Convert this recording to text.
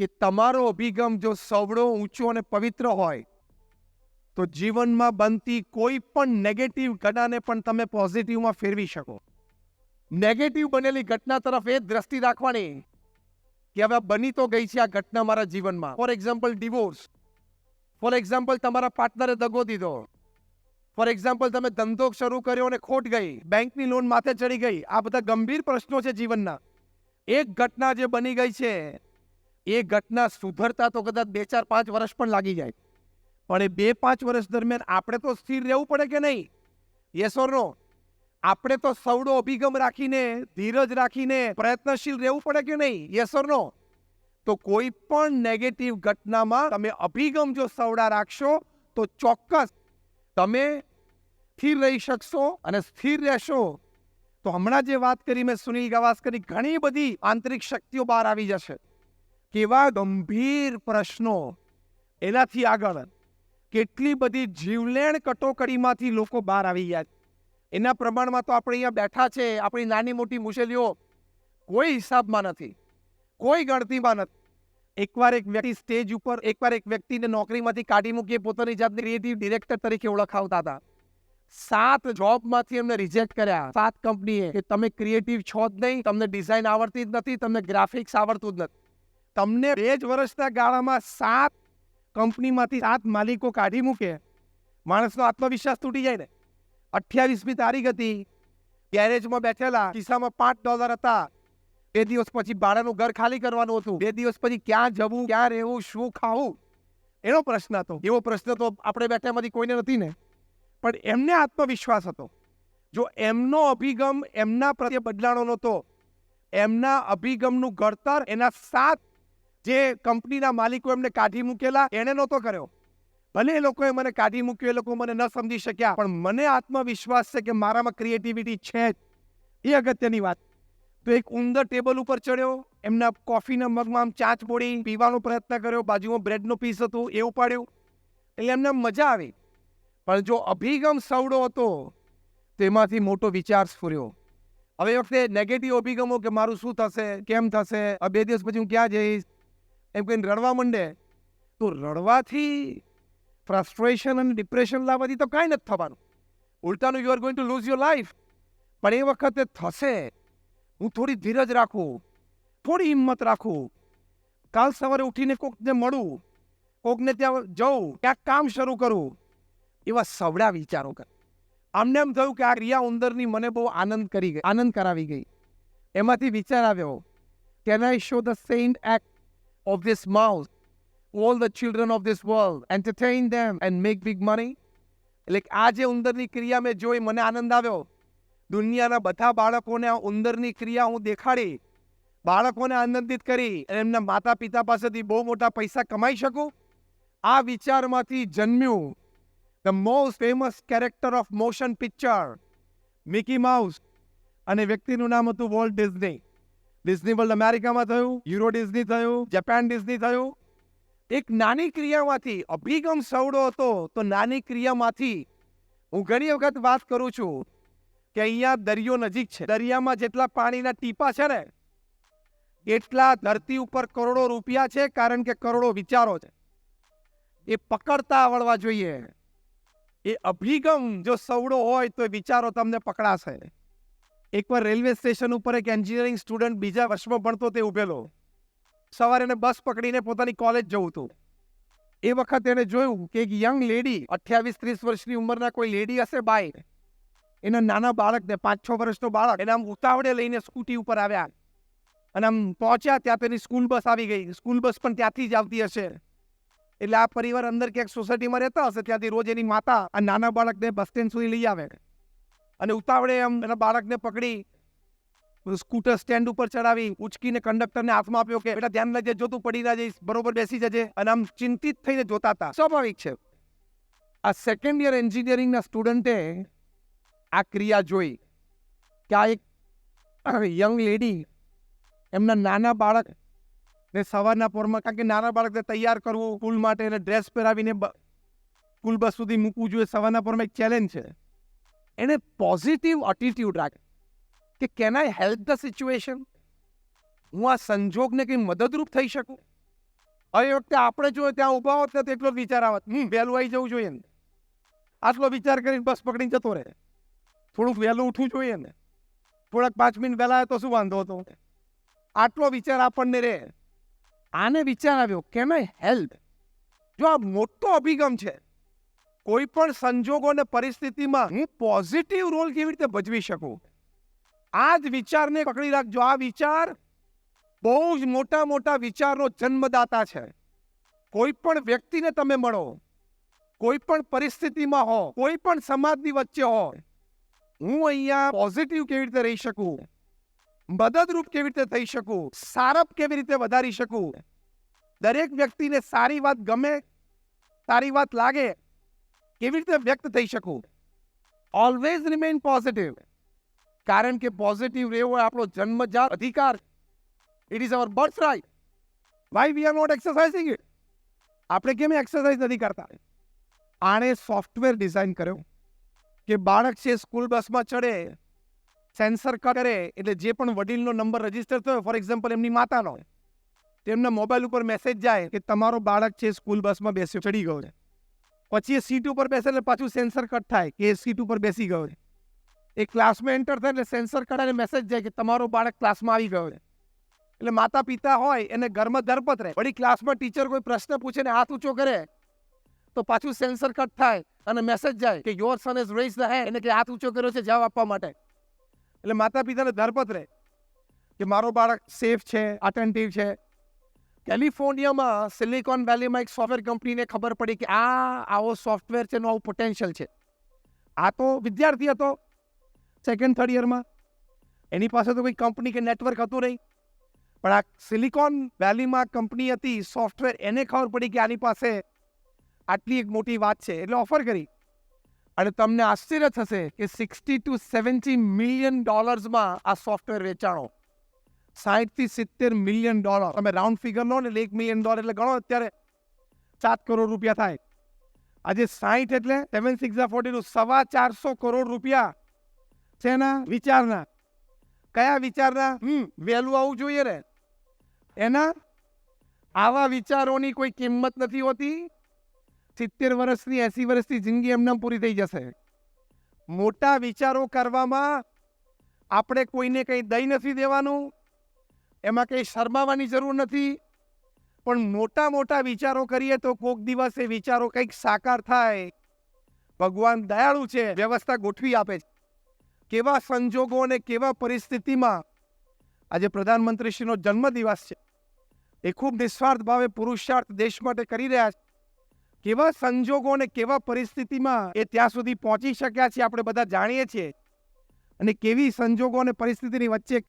કે તમારો અભિગમ જો સવડો ઊંચો અને પવિત્ર હોય, તો જીવનમાં બનતી કોઈ પણ નેગેટિવ ઘટનાને પણ તમે પોઝિટિવમાં ફેરવી શકો. નેગેટિવ બનેલી ઘટના તરફ એ દ્રષ્ટિ રાખવાની કે હવે બની તો ગઈ છે આ ઘટના મારા જીવનમાં. For example divorce for example તમારા પાર્ટનરે દગો દીધો. ફોર એક્ઝામ્પલ તમે ધંધો શરૂ કર્યો અને ખોટ ગઈ. બેંકની લોન માથે ચડી ગઈ. આ બધા ગંભીર પ્રશ્નો છે જીવનના. એક ઘટના જે બની ગઈ છે એ ઘટના સુધરતા તો કદાચ બે ચાર પાંચ વર્ષ પણ લાગી જાય. પણ એ બે પાંચ વર્ષ દરમિયાન આપણે તો સ્થિર રહેવું પડે કે નહીં? યસ ઓર આપણે તો સવડો અભિગમ રાખીને, ધીરજ રાખીને પ્રયત્નશીલ રહેવું પડે કે નહીં? યસ તો કોઈ પણ નેગેટિવ ઘટનામાં તમે અભિગમ જો સવડા રાખશો, તો ચોક્કસ તમે સ્થિર રહી શકશો અને સ્થિર રહેશો. તો હમણાં જે વાત કરી મેં સુનિલ ગાવાસ્કરની, ઘણી બધી આંતરિક શક્તિઓ બહાર આવી જશે. કેવા ગંભીર પ્રશ્નો. એનાથી આગળ કેટલી બધી જીવલેણ કટોકડીમાંથી લોકો બહાર આવી ગયા. એના પ્રમાણમાં તો આપણે અહીંયા બેઠા છે, આપણી નાની મોટી મુશ્કેલીઓ કોઈ હિસાબમાં નથી. કોઈ ગણતીમાં નથી. એકવાર એક વ્યક્તિ સ્ટેજ ઉપર, એકવાર એક વ્યક્તિને નોકરીમાંથી કાઢી મૂકીએ પોતાની જાતને ક્રિએટિવ ડિરેક્ટર તરીકે ઓળખાવતા હતા. સાત જોબમાંથી એમને રિજેક્ટ કર્યા. સાત કંપનીએ કે તમે ક્રિએટિવ છો જ નહીં, તમને ડિઝાઇન આવડતી જ નથી, તમને ગ્રાફિક્સ આવડતું જ નથી. તમને બે જ વર્ષના ગાળામાં સાત કંપનીમાંથી સાત માલિકો કાઢી મૂકે. માણસનો આત્મવિશ્વાસ તૂટી જાય ને. અઠ્યાવીસમી તારીખ હતી. ગેરેજમાં બેઠેલા, ખિસ્સામાં પાંચ ડોલર હતા. બે દિવસ પછી ભાડાનું ઘર ખાલી કરવાનું હતું. બે દિવસ પછી ક્યાં જવું, ક્યાં રહેવું, શું ખાવું? એનો પ્રશ્ન હતો. એવો પ્રશ્ન તો આપણે બેઠામાંથી કોઈને નથી ને. પણ એમને આત્મવિશ્વાસ હતો. જો એમનો અભિગમ એમના પ્રત્યે બદલાણો નહોતો, એમના અભિગમનું ઘડતર એના સાત જે કંપનીના માલિકો એમને કાઢી મૂકેલા, એણે નહોતો કર્યો. ભલે એ લોકોએ મને કાઢી મૂક્યો, એ લોકો મને ન સમજી શક્યા, પણ મને આત્મવિશ્વાસ છે કે મારામાં ક્રિએટિવિટી છે જ. એ અગત્યની વાત. તો એક ઉંદર ટેબલ ઉપર ચડ્યો, એમના કોફીના મગમાં આમ ચાંચ બોડી પીવાનો પ્રયત્ન કર્યો, બાજુમાં બ્રેડનો પીસ હતું, એ ઉપાડ્યું. એટલે એમને મજા આવી. પણ જો અભિગમ સવડો હતો તેમાંથી મોટો વિચાર સ્ફુર્યો. હવે વખતે નેગેટિવ અભિગમો કે મારું શું થશે, કેમ થશે, આ બે દિવસ પછી હું ક્યાં જઈશ? એમ કહીને રડવા માંડે. તો રડવાથી ફ્રસ્ટ્રેશન અને ડિપ્રેશન લાવવાથી તો કાંઈ નથી થવાનું. ઉલટાનું you are going to lose your life પણ એ વખતે થશે. હું થોડી ધીરજ રાખું. થોડી હિંમત રાખું. કાલ સવારે ઉઠીને કોકને મળું. કોકને ત્યાં જઉં, ક્યાંક કામ શરૂ કરું. એવા સવડા વિચારો કર. આમને એમ થયું કે આ રિયા ઉંદરની મને બહુ આનંદ કરી ગઈ, આનંદ કરાવી ગઈ. એમાંથી વિચાર આવ્યો can I show the sent act of this mouse all the children of this world, entertain them and make big money. એટલે આ જે ઉંદરની ક્રિયા મેં જોઈ મને આનંદ આવ્યો. દુનિયાના બધા બાળકોને આ ઉંદરની ક્રિયા હું દેખાડી બાળકોને આનંદિત કરી અને એમના માતા પિતા પાસેથી બહુ મોટા પૈસા કમાઈ શકું? આ વિચારમાંથી જન્મ્યું the most famous character of motion picture Mickey Mouse અને વ્યક્તિનું નામ હતું વોલ્ટ ડિઝની ડિઝની વર્લ્ડ અમેરિકામાં થયું, યુરો ડિઝની થયું, જાપાન ડિઝની થયું. એક નાની ક્રિયામાંથી અભિગમ સવડો હતો, તો નાની ક્રિયામાંથી હું ઘણી વખત વાત કરું છું કે અહીંયા દરિયો નજીક છે. દરિયામાં જેટલા પાણીના ટીપા છે ને, એટલા ધરતી ઉપર કરોડો રૂપિયા છે, કારણ કે કરોડો વિચારો છે. એ પકડતા આવડવા જોઈએ. એ અભિગમ જો સવડો હોય તો વિચારો તમને પકડાશે. એકવાર રેલવે સ્ટેશન ઉપર એક એન્જિનિયરિંગ સ્ટુડન્ટ બીજા વર્ષમાં ભણતો તે ઉભેલો. સવારે એને બસ પકડીને પોતાની કોલેજ જવું હતું. એ વખત એને જોયું કે એક યંગ લેડી અઠ્યાવીસ ત્રીસ વર્ષની ઉંમરના કોઈ લેડી હશે બાય એના નાના બાળકને પાંચ છ વર્ષનો બાળક એને આમ ઉતાવળે લઈને સ્કૂટી ઉપર આવ્યા. અને આમ પહોંચ્યા ત્યાં તેની સ્કૂલ બસ આવી ગઈ. સ્કૂલ બસ પણ ત્યાંથી જ આવતી હશે. એટલે આ પરિવાર અંદર ક્યાંક સોસાયટીમાં રહેતા હશે, ત્યાંથી રોજ એની માતા આ નાના બાળકને બસ સ્ટેન્ડ સુધી લઈ આવે. અને ઉતાવળે એમ એના બાળકને પકડી, સ્કૂટર સ્ટેન્ડ ઉપર ચડાવી, ઉચકીને કંડક્ટરને હાથમાં આપ્યો કે, બેટા, ધ્યાન લેજે જો તું પડી ના જઈશ, બરોબર બેસી જજે. અને આમ ચિંતિત થઈને જોતા હતા. સ્વાભાવિક છે. આ સેકન્ડ યર એન્જિનિયરિંગના સ્ટુડન્ટે આ ક્રિયા જોઈ કે આ એક યંગ લેડી એમના નાના બાળક ને સવારના પોરમાં, કારણ કે નાના બાળકને તૈયાર કરવું, સ્કૂલ માટે એને ડ્રેસ પહેરાવીને સ્કૂલ બસ સુધી મૂકવું જોઈએ. સવારના પોરમાં એક ચેલેન્જ છે. એને પોઝિટિવ એટીટ્યુડ રાખે. કે can I help the situation હું આ સંજોગને કંઈ મદદરૂપ થઈ શકું? હવે વખતે આપણે જોઈએ ત્યાં ઊભા હોત ને તો એટલો વિચાર આવત. હું વહેલું આવી જવું જોઈએ ને. આટલો વિચાર કરીને બસ પકડીને જતો રહે. થોડુંક વહેલું ઉઠવું જોઈએ ને. થોડાક પાંચ મિનિટ વહેલા તો શું વાંધો હતો? આટલો વિચાર આપણને રહે. આને વિચાર આવ્યો કેન આઈ હેલ્પ જો આ મોટો અભિગમ છે કોઈ પણ સંજોગો અને પરિસ્થિતિમાં હું પોઝિટિવ રોલ કેવી રીતે ભજવી શકું? આ જ વિચારને પકડી રાખજો. આ વિચાર બહુ જ મોટા મોટા વિચારનો જન્મદાતા છે. કોઈ પણ વ્યક્તિને તમે મળો કોઈ પણ પરિસ્થિતિમાં હો કોઈ પણ સમાજની વચ્ચે હો, હું અહીંયા પોઝિટિવ કેવી રીતે રહી શકું? મદદરૂપ કેવી રીતે થઈ શકું? સારપ કેવી રીતે વધારી શકું? દરેક વ્યક્તિને સારી વાત ગમે, સારી વાત લાગે કેવી રીતે વ્યક્ત થઈ શકું? ઓલવેઝ રિમેન પોઝિટિવ કારણ કે પોઝિટિવ રહેવો એ આપણો જન્મજાત અધિકાર. It is our birth right why we are not exercising it આપણે કેમ એક્સરસાઇઝ નથી કરતા? આણે સોફ્ટવેર ડિઝાઇન કર્યો. કે બાળક છે સ્કૂલ બસમાં ચડે સેન્સર કરે, એટલે જે પણ વડીલનો નંબર રજિસ્ટર થયો ફોર એક્ઝામ્પલ એમની માતાનો, તેમના મોબાઈલ ઉપર મેસેજ જાય કે તમારો બાળક છે સ્કૂલ બસમાં બેસ્યો, ચડી ગયો છે. પછી એ સીટ ઉપર બેસે એટલે પાછું સેન્સર કટ થાય કે એ સીટ ઉપર બેસી ગયો છે. એ ક્લાસમાં એન્ટર થાય એટલે સેન્સર કટ અને મેસેજ જાય કે તમારો બાળક ક્લાસમાં આવી ગયો છે. એટલે માતા પિતા હોય એને ઘરમાં ધરપત રહે. વળી ક્લાસમાં ટીચર કોઈ પ્રશ્ન પૂછે ને હાથ ઊંચો કરે, તો પાછું સેન્સર કટ થાય અને મેસેજ જાય કે your son is raise the hand એને કે હાથ ઊંચો કર્યો છે જવાબ આપવા માટે. એટલે માતા પિતાને ધરપત રહે કે મારો બાળક સેફ છે અટેન્ટિવ છે. કેલિફોર્નિયામાં સિલિકોન વેલીમાં એક સોફ્ટવેર કંપનીને ખબર પડી કે આ, આવો સોફ્ટવેર છે, એનું આવું પોટેન્શિયલ છે. આ તો વિદ્યાર્થી હતો સેકન્ડ થર્ડ યરમાં એની પાસે તો કોઈ કંપની કે નેટવર્ક હતું નહીં. પણ આ સિલિકોન વેલીમાં કંપની હતી, સોફ્ટવેર એને ખબર પડી કે આની પાસે આટલી એક મોટી વાત છે, એટલે ઓફર કરી. અને તમને આશ્ચર્ય થશે કે સિક્સટી ટુ સેવન્ટી મિલિયન ડોલર્સમાં આ સોફ્ટવેર વેચાણો. સાઠથી સિત્તેર મિલિયન ડોલર. તમે રાઉન્ડ ફિગર લો ને એક મિલિયન ડોલર એટલે ગણો અત્યારે સાત કરોડ રૂપિયા થાય. આજે સાઠ એટલે સેવન સિક્સ ફોર્ટીનું સવા ચારસો કરોડ રૂપિયા એના વિચારના. કયા વિચારના? હમ વહેલું આવવું જોઈએ ને એના આવા વિચારોની કોઈ કિંમત નથી હોતી. સિત્તેર વર્ષની, એંસી વર્ષની જિંદગી એમને પૂરી થઈ જશે. મોટા વિચારો કરવામાં આપણે કોઈને કંઈ દઈ નથી દેવાનું. એમાં કંઈ શરમાવાની જરૂર નથી. પણ મોટા મોટા વિચારો કરીએ તો કોક દિવસે વિચારો કંઈક સાકાર થાય. ભગવાન દયાળુ છે, વ્યવસ્થા ગોઠવી આપે છે. કેવા સંજોગો અને કેવા પરિસ્થિતિમાં આજે પ્રધાનમંત્રીશ્રીનો જન્મદિવસ છે. એ ખૂબ નિસ્વાર્થ ભાવે પુરુષાર્થ દેશ માટે કરી રહ્યા છે. કેવા સંજોગો અને કેવા પરિસ્થિતિમાં એ ત્યાં સુધી પહોંચી શક્યા છે આપણે બધા જાણીએ છીએ. અને કેવી સંજોગો અને પરિસ્થિતિની વચ્ચે